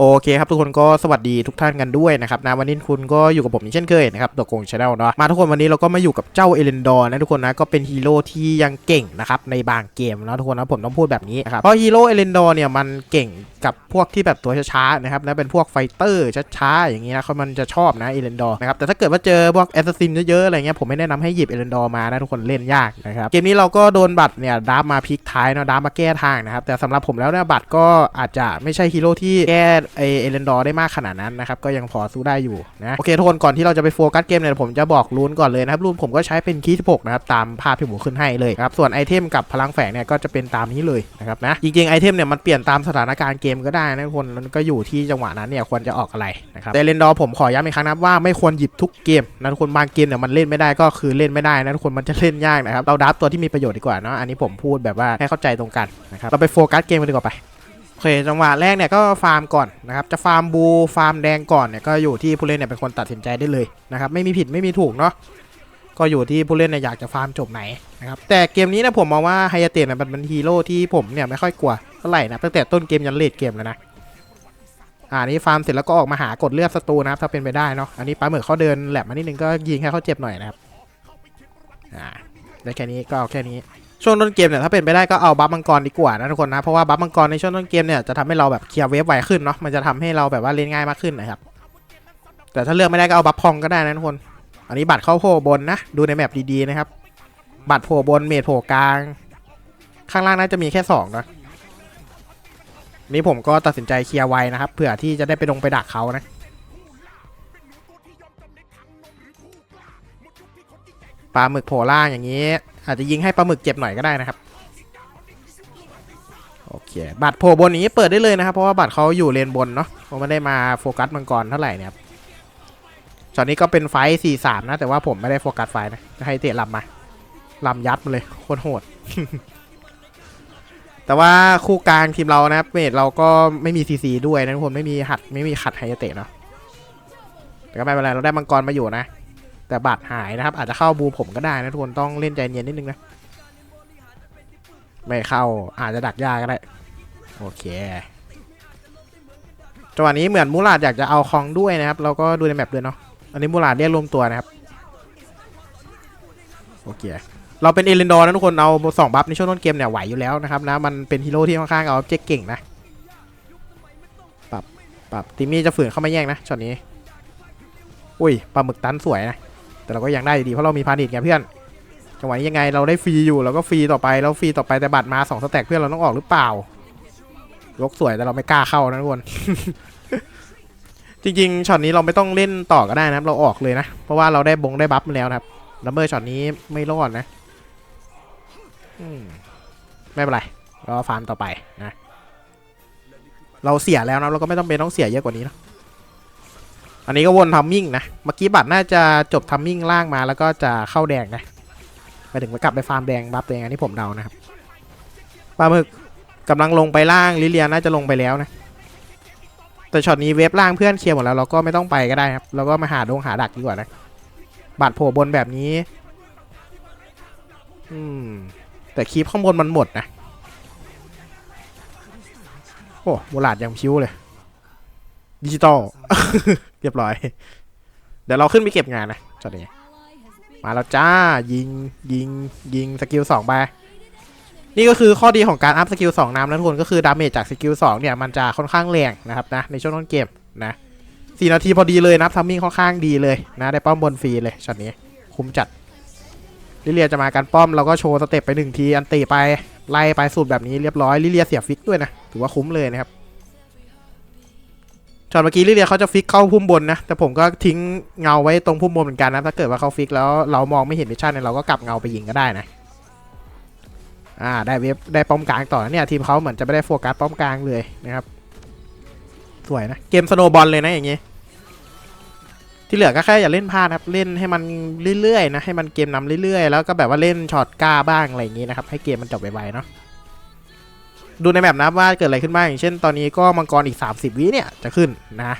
โอเคครับทุกคนก็สวัสดีทุกท่านกันด้วยนะครับนะวันนี้คุณก็อยู่กับผมเช่นเคยนะครับตัวโกงชาแนลเนาะมาทุกคนวันนี้เราก็มาอยู่กับเจ้าเอเลนดอร์นะทุกคนนะก็เป็นฮีโร่ที่ยังเก่งนะครับในบางเกมนะทุกคนนะผมต้องพูดแบบนี้นะครับเพราะฮีโร่เอเลนดอร์เนี่ยมันเก่งกับพวกที่แบบตัวช้าๆนะครับและเป็นพวกไฟเตอร์ช้าๆอย่างนี้นะเขามันจะชอบนะเอเลนดอร์นะครับแต่ถ้าเกิดว่าเจอพวกแอสซัสซินเยอะๆอะไรเงี้ยผมไม่แนะนำให้หยิบเอเลนดอร์มานะทุกคนเล่นยากนะครับเกมนี้เราก็โดนบัตรเนี่ยดาร์ฟมาพลิกท้ายเนาะดาร์ฟมาแก้ทางนะครับแต่สำหรับผมแล้วเนี่ยบัตรก็อาจจะไม่ใช่ฮีโร่ที่แก้ไอเอเลนดอร์ได้มากขนาดนั้นนะครับก็ยังพอสู้ได้อยู่นะโอเคทุกคนก่อนที่เราจะไปโฟกัสเกมเนี่ยผมจะบอกรูนก่อนเลยนะครับรูนผมก็ใช้เป็นคีย์16นะครับตามภาพที่ผมขึ้นให้เลยนะครับส่วนไอเทมกับพลังแฝงเนี่ยก็จะเป็นตามนี้เลยนะครับนะจริงๆไอเทมเนี่ยมันเปลี่ยนตามสถานการณ์เกมก็ได้นะทุกคนมันก็อยู่ที่จังหวะนั้นเนี่ยควรจะออกอะไรนะครับแต่เอเลนดอร์ผมขอย้ำอีกครั้งนะครับว่าไม่ควรหยิบทุกเกมนะทุกคนบางเกมเนี่ยมันเล่นไม่ได้ก็คือเล่นไม่ได้นะทุกคนมันจะเล่นยากนะครับเราดับตัวที่มีประโยชน์ดีกว่าเนาะอันนี้ผมพูดแบบว่าให้เข้าใจตรงกันนะครับเราไปโฟกัสเกมกันดีกว่าไปโอเคจังหวะแรกเนี่ยก็ฟาร์มก่อนนะครับจะฟาร์มบูฟาร์มแดงก่อนเนี่ยก็อยู่ที่ผู้เล่นเนี่ยเป็นคนตัดสินใจได้เลยนะครับไม่มีผิดไม่มีถูกเนาะ ก็อยู่ที่ผู้เล่นเนี่ยอยากจะฟาร์มจบไหนนะครับแต่เกมนี้นะผมมองว่าไฮยาเตะเนี่ยมันเป็นฮีโร่ที่ผมเนี่ยไม่ค่อยกลัวเท่าไหร่นะตั้งแต่ต้นเกมยันเลดเกมแล้วนะอ่านี่ฟาร์มเสร็จแล้วก็ออกมาหากดเลือดศัตรูนะครับถ้าเป็นไปได้เนาะอันนี้ปลาหมึกเขาเดินแหลมมานิดนึงก็ยิงให้เขาเจ็บหน่อยนะครับอ่าได้แค่นี้ก็เอาแค่นี้ช่วงต้นเกมเนี่ยถ้าเป็นไปได้ก็เอาบัฟมังกรดีกว่านะทุกคนนะเพราะว่าบัฟมังกรในช่วงต้นเกมเนี่ยจะทำให้เราแบบเคลียร์เวฟไวขึ้นเนาะมันจะทำให้เราแบบว่าเล่นง่ายมากขึ้นนะครับแต่ถ้าเลือกไม่ได้ก็เอาบัฟพองก็ได้นะทุกคน อันนี้บัตรเข้าโผล่บนนะ ดูในแมปดีๆนะครับ บัตรโผล่บนเมดโผล่กลาง ข้างล่างน่าจะมีแค่สองนะนี่ผมก็ตัดสินใจเคลียร์ไวนะครับเผื่อที่จะได้ไปลงไปดักเขานะ ปลาหมึกโผล่ล่างอย่างนี้ อาจจะยิงให้ปลาหมึกเจ็บหน่อยก็ได้นะครับโอเคบัตรโผล่บนนี้เปิดได้เลยนะครับ เพราะว่าบัตรเขาอยู่เลนบนเนาะเขาไม่ได้มาโฟกัสมังกรเท่าไหร่นี่ยครับ ตอนนี้ก็เป็นไฟสี่สามนะ แต่ว่าผมไม่ได้โฟกัสไฟนะให้เตะลำมาลำยัดมาเลยโคตรโหด แต่ว่าคู่กลางทีมเรานะเมดเราก็ไม่มีซีซีด้วยนะทุกคนไม่มีหัดไม่มีขัดไฮเตะเนาะแต่ก็ไม่เป็นไรเราได้มังกรมาอยู่นะ แต่บัตรหายนะครับ อาจจะเข้าบูผมก็ได้นะทุกคนต้องเล่นใจเย็นนิดนึงนะไม่เข้าอาจจะดักยากก็ได้โอเคจังหวะนี้เหมือนมูลาดอยากจะเอาคองด้วยนะครับ เราก็ดูในแมปด้วยเนาะ อันนี้มูลาดเรียกรวมตัวนะครับ โอเค เราเป็นเอเลนดอร์นะทุกคน เอาสองบัฟในช่วงต้นเกมเนี่ยไหวอยู่แล้วนะครับนะ มันเป็นฮีโร่ที่ค่อนข้างเอาเจ๊กเก่งนะ ปรับ ปรับติมี่จะฝืนเข้ามาแย่งนะช็อตนี้ อุ้ยปลาหมึกตันสวยนะ แต่เราก็ยังได้ดีเพราะเรามีพาณิชย์ไงเพื่อน จังหวะนี้ยังไงเราได้ฟรีอยู่เราก็ฟรีต่อไปแล้วฟรีต่อไปแต่บัตรมาสองสแต็กเพื่อนเราต้องออกหรือเปล่ายกสวยแต่เราไม่กล้าเข้านะทุกคน จริงๆช็อตนี้เราไม่ต้องเล่นต่อก็ได้นะครับ เราออกเลยนะ เพราะว่าเราได้บงได้บัฟมาแล้วครับลัมเบอร์ช็อตนี้ไม่รอดนะมไม่เป็นไรเราฟาร์มต่อไปนะเราเสียแล้วนะเราก็ไม่ต้องเป็นต้องเสียเยอะกว่านี้นะอันนี้ก็วนทัมมิ่งนะเมื่อกี้บัตรน่าจะจบทัมมิ่งล่างมาแล้วก็จะเข้าแดงนะไปถึงไปกลับไปฟาร์มแดงบัฟแดงอันนี้ผมเดานะครับปลาหมึกกำลังลงไปล่างลิเลียน่าจะลงไปแล้วนะ แต่ช็อตนี้เวฟล่างเพื่อนเคลียร์หมดแล้วเราก็ไม่ต้องไปก็ได้ครับเราก็มาหาดงหาดักดีกว่านะบัตรโผล่บนแบบนี้อืมแต่คีบข้างบนมันหมดนะโอ้โบราดยังพิ้วเลยดิจิตอลเรียบร้อย เดี๋ยวเราขึ้นไปเก็บงานนะจอดนี้มาแล้วจ้ายิงยิงยิงสกิลสองไป นี่ก็คือข้อดีของการอัพสกิลสองน้ำนะทุกคนก็คือดาเมจจากสกิลสองเนี่ยมันจะค่อนข้างแรงนะครับนะในช่วงต้นเกมนะสี่นาทีพอดีเลยนะทัมมิ่งค่อนข้างดีเลยนะได้ป้อมบนฟรีเลยช็อตนี้คุ้มจัดลิเลียจะมาการป้อมเราก็โชว์สเต็ปไปหนึ่งทีอันตีไปไล่ไปสูตรแบบนี้เรียบร้อยลิเลียเสียฟิกด้วยนะถือว่าคุ้มเลยนะครับช็อตเมื่อกี้ลิเลียเขาจะฟิกเข้าพุ่มบนนะแต่ผมก็ทิ้งเงาไว้ตรงพุ่มบนเหมือนกันนะถ้าเกิดว่าเขาฟิกแล้วเรามองไม่เห็นมิชชั่นเนี่ยเราก็กลับเงาไปยิงก็ได้นะ อ่าได้เวฟได้ป้อมกลางต่อเนี่ยทีมเขาเหมือนจะไม่ได้โฟกัสป้อมกลางเลยนะครับ สวยนะเกมสโนบอลเลยนะอย่างงี้ที่เหลือก็แค่อย่าเล่นพลาดครับเล่นให้มันเรื่อยๆนะให้มันเกมนำเรื่อยๆ แล้วก็แบบว่าเล่นช็อตกล้าบ้างอะไรอย่างงี้นะครับให้เกมมันจบไวๆเนาะดูในแมปนะว่าเกิดอะไรขึ้นบ้างอย่างเช่นตอนนี้ก็มังกรอีก 30 วิเนี่ยจะขึ้นนะ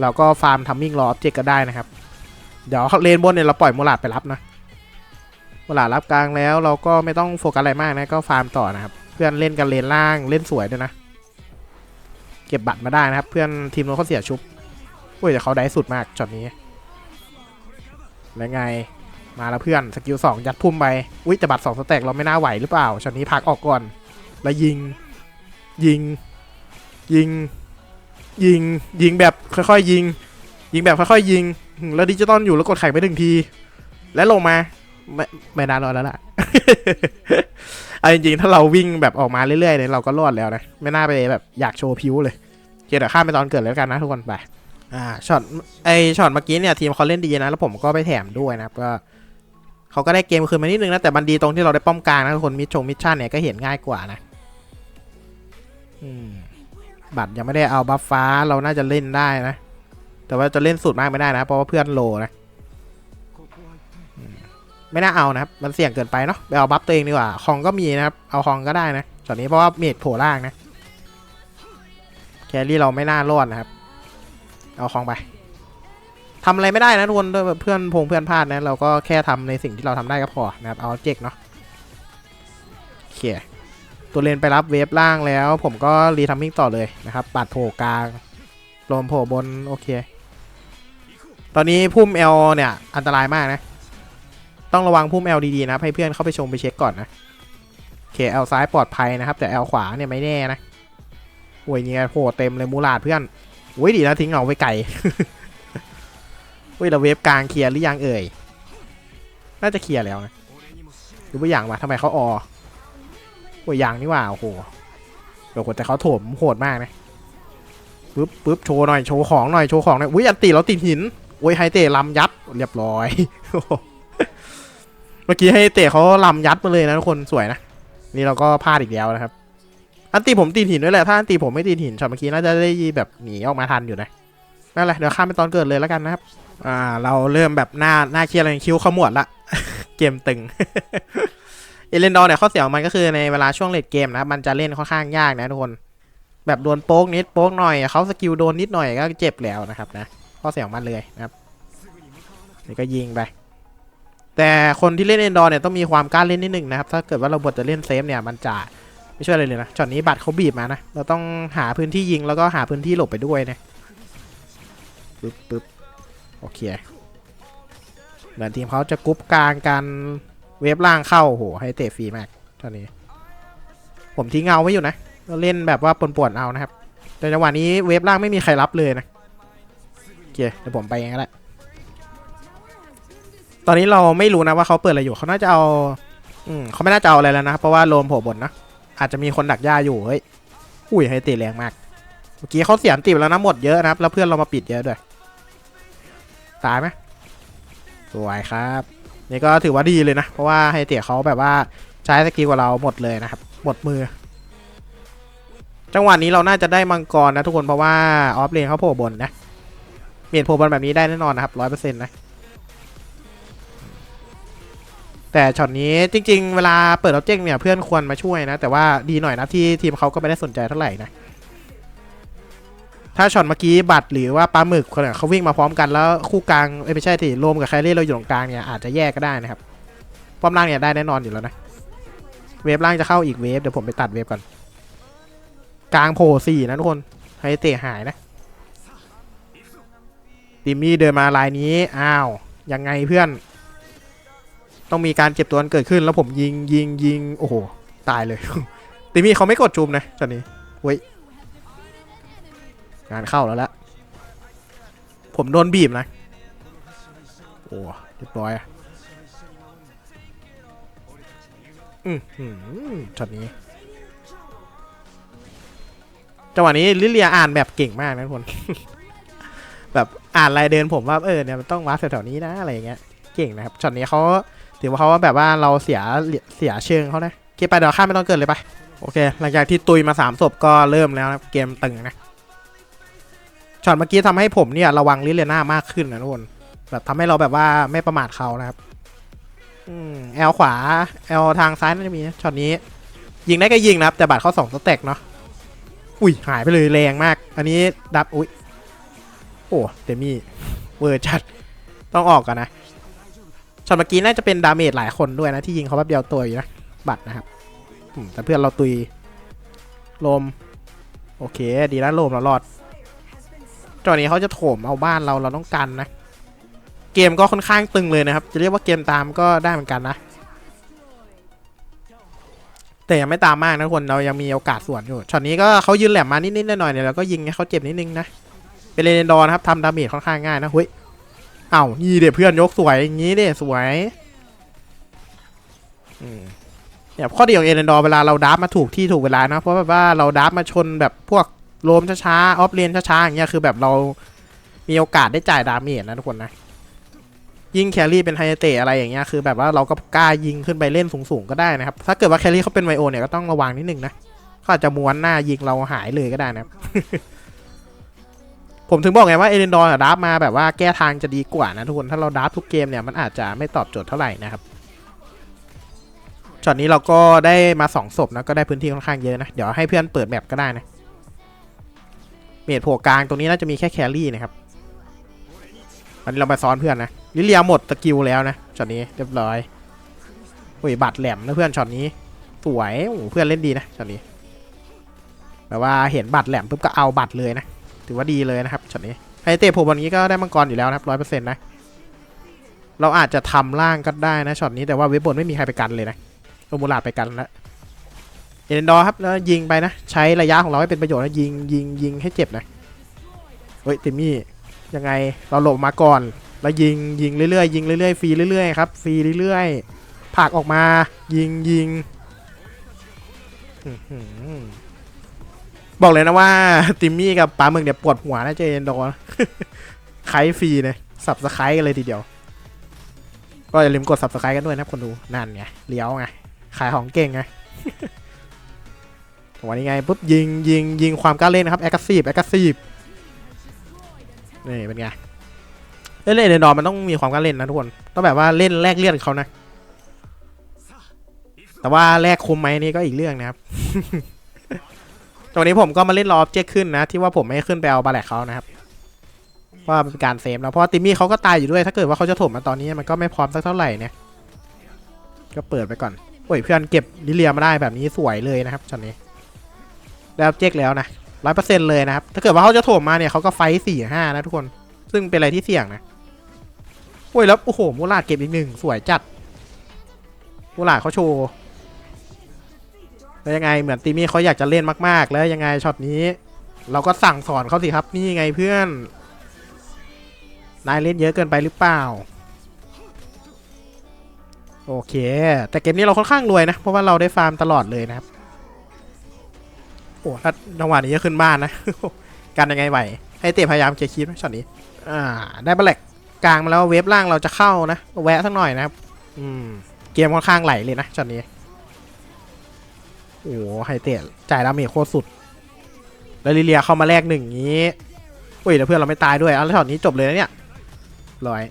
เราก็ฟาร์มทัมมิ่งรอออบเจกต์ก็ได้นะครับ เดี๋ยวเลนบนเนี่ยเราปล่อยมูลาดไปรับนะ มูลารับกลางแล้วเราก็ไม่ต้องโฟกัสอะไรมากนะก็ฟาร์มต่อนะครับ เพื่อนเล่นกันเลนล่างเล่นสวยด้วยนะ เก็บบัตรมาได้นะครับ เพื่อนทีมเราเขาเสียชุบอุ้ยแต่เขาได้สุดมากช็อตนี้แล้วไงมาแล้วเพื่อนสกิลสองยัดพุ่มไปอุ้ยแต่บัตรสองสแต็กเราไม่น่าไหวหรือเปล่าช็อตนี้พักออกก่อน แล้วยิง ยิง ยิง ยิง ยิงแบบค่อยๆยิง ยิงแบบค่อยๆยิง แล้วดิจิตอลอยู่แล้วกดไข่ไปหนึ่งที แล้วลงมา ไม่ไม่นารอดแล้วล่ะเอาจริงๆถ้าเราวิ่งแบบออกมาเรื่อยๆเนี่ยเราก็รอดแล้วนะ ไม่น่าไปแบบอยากโชว์พิ้วเลยเคเดี๋ยวข้ามไปตอนเกิดแล้วกันนะทุกคนไปอ่าช็อตไอช็อตเมื่อกี้เนี่ยทีมเขาเล่นดีนะแล้วผมก็ไปแถมด้วยนะก็เขาก็ได้เกมคืนมานิดนึงนะแต่มันดีตรงที่เราได้ป้อมกลางนะทุกคนมิชชงมิชชั่นเนี่ยก็เห็นง่ายกว่านะอืมบัตรยังไม่ได้เอาบัฟฟ้าเราน่าจะเล่นได้นะ แต่ว่าจะเล่นสุดมากไม่ได้นะ เพราะว่าเพื่อนโลนะ ไม่น่าเอานะครับ มันเสี่ยงเกินไปเนาะไปเอาบัฟตัวเองดีกว่าคองก็มีนะครับ เอาคองก็ได้นะตอนนี้เพราะว่าเมดโผล่ล่างนะแครี่เราไม่น่ารอดนะครับ เอาคองไปทำอะไรไม่ได้นะทุกคนเพื่อนพงเพื่อนพลาดนะเราก็แค่ทำในสิ่งที่เราทำได้ก็พอนะครับเอาเจ็กเนาะโอเคตัวเลนไปรับเวฟล่างแล้ว ผมก็รีทัมมิ่งต่อเลยนะครับปัดโผล่กลางลมโผล่บนโอเค ตอนนี้พุ่มเอลเนี่ยอันตรายมากนะ ต้องระวังพุ่มเอลดีๆนะให้เพื่อนเข้าไปชมไปเช็คก่อนนะโอเคเอลซ้ายปลอดภัยนะครับ แต่เอลขวาเนี่ยไม่แน่นะโอ้ยเนี่ยโผล่เต็มเลยมูลาดเพื่อนโอ้ยดีนะทิ้งเอาไวไกลเฮ้ยเราเวฟกลางเคลียร์หรือยังเอ่ยน่าจะเคลียร์แล้วนะหรือว่าอย่างวะทำไมเขาออโอ้ยยังนี่ว่าโอ้โหเดี๋ยวคนแต่เขาโถมโหดมากนะปึ๊บปึ๊บโชว์หน่อยโชว์ของหน่อยโชว์ของหน่อยอุ้ยอันตีเราติดหินโอ้ยไฮเตะลำยัดเรียบร้อย เมื่อกี้ไฮเตะเขาลำยัดมาเลยนะทุกคนสวยนะ นี่เราก็พลาดอีกแล้วนะครับ อันตีผมตีหินด้วยแหละ ถ้าอันตีผมไม่ตีหินช็อตเมื่อกี้น่าจะได้แบบหนีออกมาทันอยู่นะ นั่นแหละเดี๋ยวข้ามไปตอนเกิดเลยแล้วกันนะครับ อ่า เราเริ่มแบบหน้าหน้าเคียดอะไรคิ้วขมวดละ เกมตึง เอเลนดอร์เนี่ยข้อเสียของมันก็คือในเวลาช่วงเลดเกมนะมันจะเล่นค่อนข้างยากนะทุกคน แบบโดนโป๊กนิดโป๊กหน่อยเขาสกิลโดนนิดหน่อยก็เจ็บแล้วนะครับนะข้อเสียของมันเลยนะครับ นี่ก็ยิงไป แต่คนที่เล่นเอนดอร์เนี่ยต้องมีความกล้าเล่นนิดหนึ่งนะครับ ถ้าเกิดว่าเราบทจะเล่นเซฟเนี่ยมันจะไม่ช่วยอะไรเลยนะช็อตนี้บัตรเขาบีบมานะ เราต้องหาพื้นที่ยิงแล้วก็หาพื้นที่หลบไปด้วยนะปึ๊บปึ๊บโอเคเหมือนทีมเขาจะกรุ๊ปกลางกันเวฟล่างเข้าโหให้เตะฟรีมากตอนนี้ ผมทิ้งเงาไว้อยู่นะเราเล่นแบบว่าปนๆเอานะครับแต่จังหวะนี้เวฟล่างไม่มีใครรับเลยนะโอเคเดี๋ยวผมไปเองก็ได้ ตอนนี้เราไม่รู้นะว่าเขาเปิดอะไรอยู่เขาน่าจะเอาอืมเขาไม่น่าจะเอาอะไรแล้วนะ เพราะว่าโลมโผล่บนนะ อาจจะมีคนดักหญ้าอยู่เฮ้ยอุ้ยให้เตะแรงมาก เมื่อกี้เขาเสียอันติไปแล้วนะหมดเยอะนะครับ แล้วเพื่อนเรามาปิดเยอะด้วย ตายไหมสวยครับ นี่ก็ถือว่าดีเลยนะ เพราะว่าให้เตะเขาแบบว่าใช้สกิลกว่าเราหมดเลยนะครับ หมดมือ จังหวะนี้เราน่าจะได้มังกรนะทุกคนเพราะว่าออฟเลนเขาโผล่บนนะเมียนโผล่บนแบบนี้ได้แน่นอนนะครับร้อยเปอร์เซ็นต์นะ แต่ช็อตนี้จริง ๆ เวลาเปิดออบเจกต์เนี่ยเพื่อนควรมาช่วยนะ แต่ว่าดีหน่อยนะที่ทีมเขาก็ไม่ได้สนใจเท่าไหร่นะ ถ้าช็อตเมื่อกี้บัตรหรือว่าปลาหมึกคนเนี่ยเขาวิ่งมาพร้อมกันแล้วคู่กลางเอ้ยไม่ใช่ที่โรมกับแครี่เราอยู่ตรงกลางเนี่ยอาจจะแยกก็ได้นะครับป้อมล่างเนี่ยได้แน่นอนอยู่แล้วนะ เวฟล่างจะเข้าอีกเวฟเดี๋ยวผมไปตัดเวฟก่อน กลางโผล่สี่นะทุกคนให้เตะหายนะติมมี่เดินมาลายนี้ อ้าว ยังไงเพื่อน ต้องมีการเก็บตัวกันเกิดขึ้น แล้วผมยิงยิงยิงโอ้โห ตายเลยติมี่เขาไม่กดจุมนะตอนนี้เว้ยงานเข้าแล้วละผมโดนบีบนะโอ้เรียบร้อยอะอืมหืมช็อตนี้จังหวะนี้ลิเลียอ่านแบบเก่งมากนะทุกคน แบบอ่านลายเดินผมว่าเออเนี่ยมันต้องวัดแถวๆนี้นะอะไรอย่างเงี้ย เก่งนะครับช็อตนี้เขา ถือว่าเขาแบบว่าเราเสียเสียเชิงเขานะโอเคไปเดี๋ยวข้ามไม่ต้องเกิดเลยไปโอเค หลังจากที่ตุยมาสามศพก็เริ่มแล้วนะเกมตึงนะช็อตเมื่อกี้ทำให้ผมเนี่ยระวังลิเลน่ามากขึ้นนะทุกคนแบบทำให้เราแบบว่าไม่ประมาทเขานะครับอืมแอลขวาแอลทางซ้ายน่าจะมีนะช็อตนี้ ยิงได้ก็ยิงนะครับ แต่บัตรเขาสองสเต็กเนาะอุ้ยหายไปเลยแรงมาก อันนี้ดับอุ้ยโอ้เดมี่เวอร์จัดต้องออกกันนะ ช็อตเมื่อกี้น่าจะเป็นดาเมจหลายคนด้วยนะ ที่ยิงเขาแป๊บเดียวตัวอยู่นะ บัตรนะครับแต่เพื่อนเราตุยลม โอเค ดีแล้วลมเรารอดจอนี้เขาจะโถมเอาบ้านเราเราต้องกันนะ เกมก็ค่อนข้างตึงเลยนะครับ จะเรียกว่าเกมตามก็ได้เหมือนกันนะ แต่ยังไม่ตามมากนะทุกคนเรายังมีโอกาสสวนอยู่ช็อตนี้ก็เขายืนแหลมมานิดๆหน่อยๆเนี่ยเราก็ยิงให้เขาเจ็บนิดนึงนะเป็นเลนดอร์นะครับทำดาเมจค่อนข้างง่ายนะเฮ้ย เอ้านี่เด็เพื่อนยกสวยอย่างนี้เด็สวยเนี่ยข้อดีของเอเลนดอร์เวลาเราดับมาถูกที่ถูกเวลานะเพราะแบบว่าเราดับมาชนแบบพวกโลมช้าๆออฟเลนช้าๆอย่างเงี้ยคือแบบเรามีโอกาสได้จ่ายดาเมจนะทุกคนนะยิงแครี่เป็นไฮเตะอะไรอย่างเงี้ยคือแบบว่าเราก็กล้ายิงขึ้นไปเล่นสูงๆก็ได้นะครับ ถ้าเกิดว่าแครี่เขาเป็นไวโอเนี่ยก็ต้องระวังนิดนึงนะเขาอาจจะม้วนหน้ายิงเราหายเลยก็ได้นะครับ ผมถึงบอกไงว่าเอเดนดอร์ดับมาแบบว่าแก้ทางจะดีกว่านะทุกคนถ้าเราดับทุกเกมเนี่ยมันอาจจะไม่ตอบโจทย์เท่าไหร่นะครับช็อตนี้เราก็ได้มาสองศพนะก็ได้พื้นที่ค่อนข้างเยอะนะเดี๋ยวให้เพื่อนเปิดแมปก็ได้นะเมดโผล่กลางตรงนี้น่าจะมีแค่แครี่นะครับอันนี้เราไปซ้อนเพื่อนนะลิเลียหมดสกิลแล้วนะช็อตนี้เรียบร้อยโอ้ยบัตรแหลมนะเพื่อนช็อตนี้สวยโอ้เพื่อนเล่นดีนะช็อตนี้แบบว่าเห็นบัตรแหลมปุ๊บก็เอาบัตรเลยนะ ถือว่าดีเลยนะครับช็อตนี้ไฮเตะผมวันนี้ก็ได้มังกรอยู่แล้วนะครับร้อยเปอร์เซ็นต์นะ เราอาจจะทำล่างก็ได้นะช็อตนี้แต่ว่าเว็บบนไม่มีใครไปกันเลยนะโอมูลาดไปกันแล้วเอเดนดอร์ครับแล้วยิงไปนะ ใช้ระยะของเราให้เป็นประโยชน์นะยิงยิงยิงให้เจ็บนะเฮ้ยติมมี่ยังไงเราหลบมาก่อน แล้วยิงยิงเรื่อยๆยิงเรื่อยๆฟรีเรื่อยๆครับฟรีเรื่อยๆผักออกมา ยิงยิง บอกเลยนะว่าติมมี่กับปาหมึกเนี่ยปวดหัวนะเจนโดนไคฟรีเนี่ยสับสไครกันเลยทีเดียว ก็อย่าลืมกดสับสไครต์กันด้วยนะคนดูนั่นไงเลี้ยวไงขายของเก่งไงวันนี้ไงปุ๊บยิงยิงยิงความกล้าเล่นนะครับแอคทีฟแอคทีฟนี่เป็นไงเล่นเล่นในดอมมันต้องมีความกล้าเล่นนะทุกคนต้องแบบว่าเล่นแลกเลือดเขานะ แต่ว่าแลกคุมไหมนี่ก็อีกเรื่องนะครับ ตอนนี้ผมก็มาเล่นรอบเจกขึ้นนะ ที่ว่าผมไม่ขึ้นไปเอาบาแลกเขานะครับว่าเป็นการเซฟนะเพราะติมมี่เขาก็ตายอยู่ด้วย ถ้าเกิดว่าเขาจะถมมาตอนนี้มันก็ไม่พร้อมสักเท่าไหร่เนี่ย ก็เปิดไปก่อนโอ้ยเพื่อนเก็บลิเลียมาได้แบบนี้สวยเลยนะครับช็อตนี้ได้อบเจ๊กแล้วนะร้อยเปอร์เซ็นต์เลยนะครับ ถ้าเกิดว่าเขาจะถมมาเนี่ยเขาก็ไฟสี่ห้านะทุกคน ซึ่งเป็นอะไรที่เสี่ยงนะโอ้ยแล้วโอ้โหมูลาดเก็บอีกหนึ่งสวยจัดมูลาดเขาโชว์ แล้วยังไงเหมือนตีมี่เขาอยากจะเล่นมากๆ แล้วยังไงช็อตนี้ เราก็สั่งสอนเขาสิครับนี่ไงเพื่อน นายเล่นเยอะเกินไปหรือเปล่า โอเค แต่เกมนี้เราค่อนข้างรวยนะ เพราะว่าเราได้ฟาร์มตลอดเลยนะครับ โอ้ถ้าจังหวะนี้จะขึ้นบ้านนะกันยังไงไหวให้เตะพยายามเคลียร์คีปช็อตนี้ อ่า ได้บัลเล็กกลางมาแล้วเวฟล่างเราจะเข้านะแวะสักหน่อยนะครับ อืม เกมค่อนข้างไหลเลยนะช็อตนี้ โอ้โหไฮเตะจ่ายดาเมจโคตรสุด แล้วลิเลียเข้ามาแลกหนึ่งงนี้อุ้ยแล้วเพื่อนเราไม่ตายด้วยเอาแล้วช็อตนี้จบเลยนะเนี่ยร้อย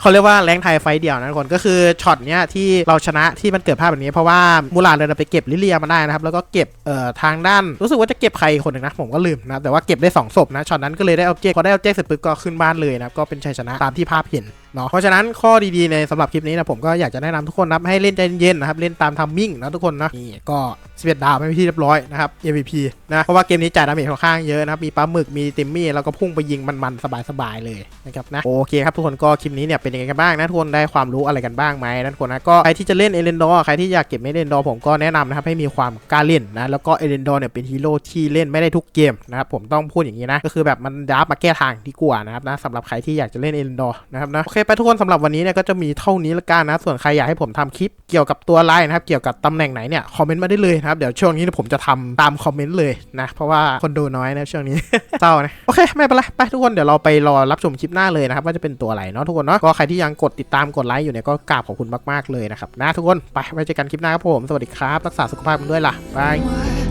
เขาเรียกว่าแรงไทยไฟเดียวนะทุกคนก็คือช็อตเนี้ยที่เราชนะที่มันเกิดภาพแบบนี้เพราะว่ามูลานเลยไปเก็บลิเลียมาได้นะครับ แล้วก็เก็บเอ่อทางด้านรู้สึกว่าจะเก็บใครคนหนึ่งนะ ผมก็ลืมนะ แต่ว่าเก็บได้2ศพนะช็อตนั้นก็เลยได้เอาเจกพอได้เอาเจกเสร็จปุ๊บก็ขึ้นบ้านเลยนะก็เป็นชัยชนะตามที่ภาพเห็น เนาะเพราะฉะนั้นข้อดีๆในสำหรับคลิปนี้นะผมก็อยากจะแนะนำทุกคนนะให้เล่นใจเย็นๆนะครับเล่นตามทัมมิ่งนะทุกคนนะนี่ก็11ดาวไม่ที่เรียบร้อยนะครับ MVP นะเพราะว่าเกมนี้จ่ายดาเมจค่อนข้างเยอะนะครับมีปลาหมึกมีติมมี่แล้วก็พุ่งไปยิงมันๆสบายๆเลยนะครับนะโอเคครับทุกคนก็คลิปนี้เนี่ยเป็นยังไงกันบ้างนะทุกคนได้ความรู้อะไรกันบ้างไหมนะทุกคนนะก็ใครที่จะเล่นเอเลนดอร์ใครที่อยากเก็บเมดเอเลนดอร์ผมก็แนะนำนะครับให้มีความกล้าเล่นนะแล้วก็เอเลนดอร์เนี่ยเป็นฮีโร่ที่เล่นไม่ได้ทุกเกมนะครับผมต้องพูดอย่างนี้นะก็คือแบบมันดับมาแก้ทางดีกว่านะครับนะสำหรับใครที่อยากจะเล่นเอเลนดอร์นะครับนะโอเคไปทุกคนสำหรับวันนี้เนี่ยก็จะมีเท่านี้ละกันนะส่วนใครอยากให้ผมทำคลิปเกี่ยวกับตัวไลน์นะครับเกี่ยวกับตำแหน่งไหนเนี่ยคอมเมนต์มาได้เลยนะครับเดี๋ยวช่วงนี้ผมจะทำตามคอมเมนต์เลยนะเพราะว่าคนดูน้อยนะช่วงนี้เศร้านะโอเคไม่เป็นไรไปทุกคนเดี๋ยวเราไปรอรับชมคลิปหน้าเลยนะครับว่าจะเป็นตัวอะไรเนาะทุกคนเนาะก็ใครที่ยังกดติดตามกดไลค์อยู่เนี่ยก็กราบขอบคุณมากๆเลยนะครับนะทุกคนไปไว้เจอกันคลิปหน้าครับผมสวัสดีครับรักษาสุขภาพกันด้วยล่ะบาย